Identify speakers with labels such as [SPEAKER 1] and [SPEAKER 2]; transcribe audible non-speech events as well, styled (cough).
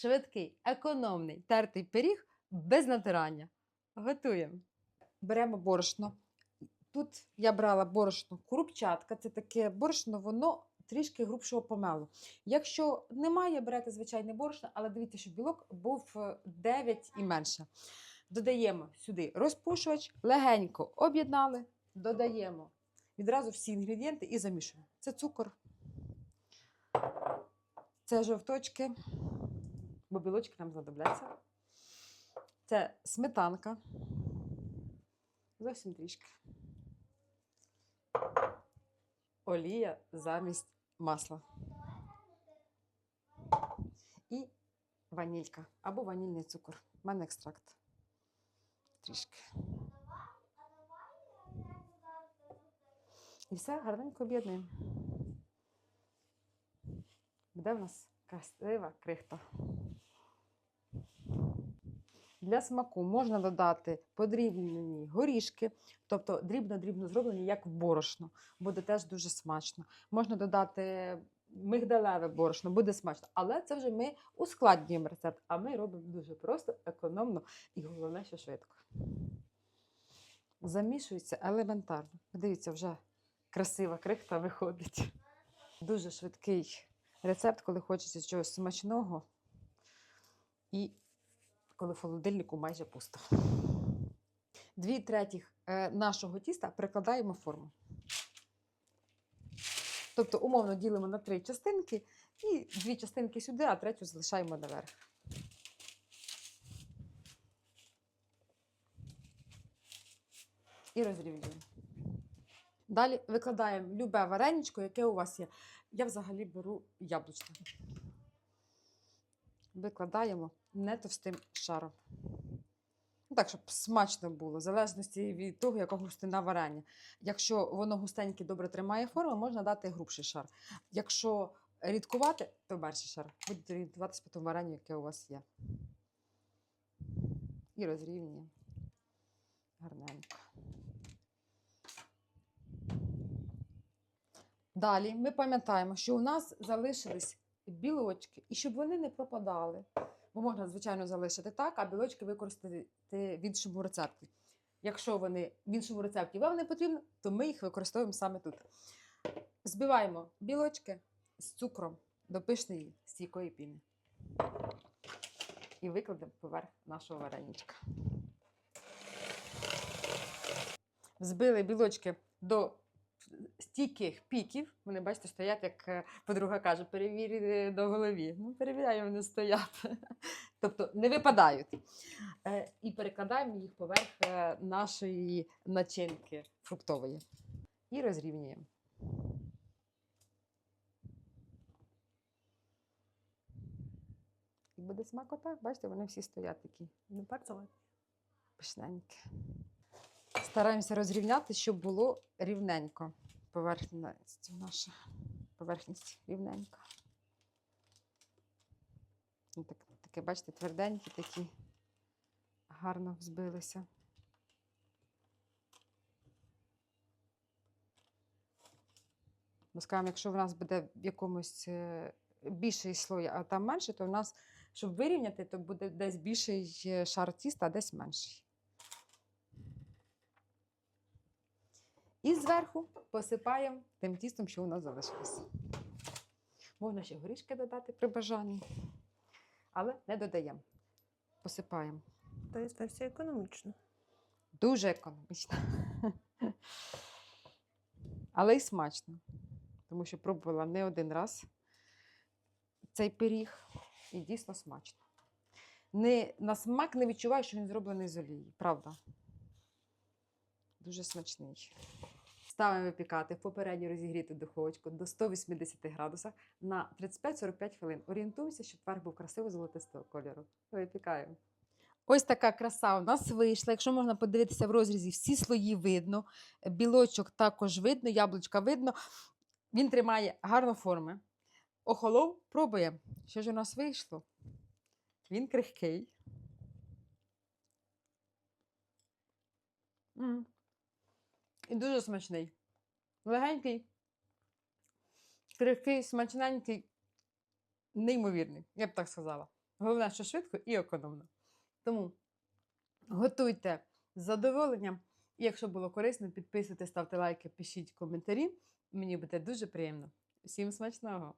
[SPEAKER 1] швидкий, економний тертий пиріг без натирання. Готуємо. Беремо борошно. Тут я брала борошно курупчатка, це таке борошно, воно трішки грубшого помелу. Якщо немає, берете звичайне борошно, але дивіться, щоб білок був е, 9 і менше. Додаємо сюди розпушувач, легенько об'єднали, додаємо відразу всі інгредієнти і замішуємо. Це цукор, це жовточки, бо білочки нам знадобляться. Це сметанка. Зовсім трішки. Олія замість масла. І ванілька або ванільний цукор. У мене екстракт. Трішки. І все гарненько об'єднуємо. Буде в нас красива крихта. Для смаку можна додати подрібнені горішки, тобто дрібно-дрібно зроблені, як борошно. Буде теж дуже смачно. Можна додати мигдалеве борошно, буде смачно. Але це вже ми ускладнюємо рецепт, а ми робимо дуже просто, економно і головне, що швидко. Замішується елементарно. Подивіться, вже красива крихта виходить. Дуже швидкий рецепт, коли хочеться чогось смачного. І коли в холодильнику майже пусто. Дві третіх е, нашого тіста перекладаємо в форму. Тобто, умовно ділимо на три частинки і дві частинки сюди, а третю залишаємо наверх. І розрівнюємо. Далі викладаємо любе вареничко, яке у вас є. Я взагалі беру яблучне. Викладаємо не товстим шаром. Ну, так, щоб смачно було, в залежності від того, яка густина варення. Якщо воно густеньке добре тримає форму, можна дати грубший шар. Якщо рідкувати, то менший шар. Будете орієнтуватися по тому варенню, яке у вас є. І розрівнюємо. Гарненько. Далі ми пам'ятаємо, що у нас залишились білочки, і щоб вони не пропадали. Бо можна, звичайно, залишити так, а білочки використати в іншому рецепті. Якщо вони в іншому рецепті вам не потрібно, то ми їх використовуємо саме тут. Збиваємо білочки з цукром до пишної стійкої піни. І викладемо поверх нашого вареничка. Збили білочки до стійких піків. Вони, бачите, стоять, як е, подруга каже, перевірили до голові. Ну, перевіряємо, вони стоять. (laughs) Тобто не випадають. Е, І перекладаємо їх поверх е, нашої начинки фруктової. І розрівнюємо. І буде смакота. Бачите, вони всі стоять такі
[SPEAKER 2] Не парцевать.
[SPEAKER 1] пишненькі. Стараємося розрівняти, щоб було рівненько. Поверхність наша поверхність рівненька. Ну, так, таке, бачите, тверденькі такі, гарно взбилися. Бо скажімо, якщо в нас буде в якомусь е, більший слой, а там менше, то в нас, щоб вирівняти, то буде десь більший е, шар тіста, а десь менший. І зверху посипаємо тим тістом, що у нас залишилося. Можна ще горішки додати при бажанні, але не додаємо. Посипаємо.
[SPEAKER 2] Тобто версія економічна.
[SPEAKER 1] Дуже економічно. (laughs) Але й смачно. Тому що пробувала не один раз цей пиріг і дійсно смачно. Не, на смак не відчуваю, що він зроблений з олії. Правда. Дуже смачний. Ставимо випікати в попередньо розігріту духовочку до 180 градусах на 35-45 хвилин. Орієнтуємося, щоб верх був красиво золотистого кольору. Випікаємо. Ось така краса у нас вийшла. Якщо можна подивитися в розрізі, всі слої видно. Білочок також видно, яблучка видно. Він тримає гарно форми. Охолов, пробуємо. Що ж у нас вийшло? Він крихкий. І дуже смачний. Легенький, крихкий, смачненький, неймовірний, я б так сказала. Головне, що швидко і економно. Тому готуйте з задоволенням. І якщо було корисно, підписуйтесь, ставте лайки, пишіть коментарі. Мені буде дуже приємно. Всім смачного!